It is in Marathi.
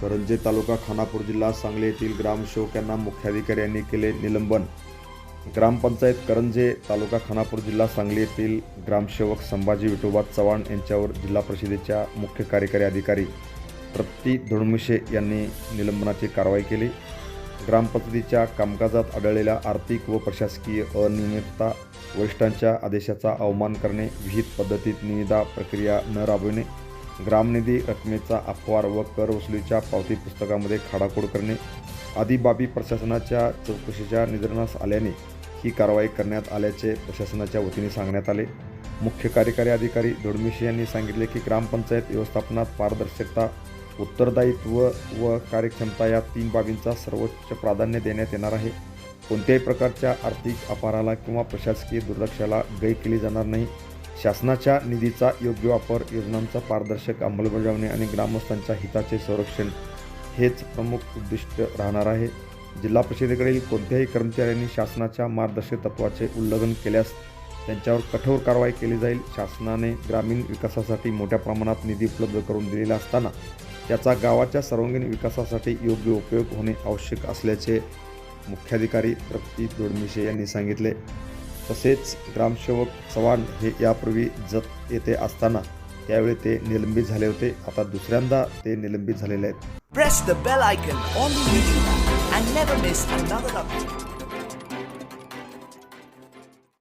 करंजे तालुका खानापूर जिल्हा सांगली येथील ग्रामसेवक यांना मुख्याधिकाऱ्यांनी केले निलंबन. ग्रामपंचायत करंजे तालुका खानापूर जिल्हा सांगली येथील ग्रामसेवक संभाजी विठोबा चव्हाण यांच्यावर जिल्हा परिषदेच्या मुख्य कार्यकारी अधिकारी तृप्ती धुळमुशे यांनी निलंबनाची कारवाई केली. ग्रामपंचायतीच्या कामकाजात आढळलेल्या आर्थिक व प्रशासकीय अनियमितता वरिष्ठांच्या आदेशाचा अवमान करणे विहित पद्धतीत निविदा प्रक्रिया न राबविणे ग्रामनिधी रकमेचा अपवार व कर वसुलीच्या पावती पुस्तकामध्ये खाडाखोड करणे आदी बाबी प्रशासनाच्या चौकशीच्या निदर्शनास आल्याने ही कारवाई करण्यात आल्याचे प्रशासनाच्या वतीने सांगण्यात आले. मुख्य कार्यकारी अधिकारी दोडमिशी यांनी सांगितले की ग्रामपंचायत व्यवस्थापनात पारदर्शकता उत्तरदायित्व व कार्यक्षमता या तीन बाबींचा सर्वोच्च प्राधान्य देण्यात येणार आहे. कोणत्याही प्रकारच्या आर्थिक अपहाराला किंवा प्रशासकीय दुर्लक्षाला गय केली जाणार नाही. शासनाच्या निधीचा योग्य वापर योजनांचा पारदर्शक अंमलबजावणी आणि ग्रामस्थांच्या हिताचे संरक्षण हेच प्रमुख उद्दिष्ट राहणार आहे. जिल्हा परिषदेकडील कोणत्याही कर्मचाऱ्यांनी शासनाच्या मार्गदर्शक तत्वाचे उल्लंघन केल्यास त्यांच्यावर कठोर कारवाई केली जाईल. शासनाने ग्रामीण विकासासाठी मोठ्या प्रमाणात निधी उपलब्ध करून दिलेला असताना त्याचा गावाच्या सर्वांगीण विकासासाठी योग्य उपयोग होणे आवश्यक असल्याचे मुख्याधिकारी तृप्ती दोडमिशे यांनी सांगितले. तसेच ग्रामसेवक चव्हाण हे यापूर्वी जत येथे असताना त्यावेळी ते निलंबित झाले होते. आता दुसऱ्यांदा ते निलंबित झालेले आहेत.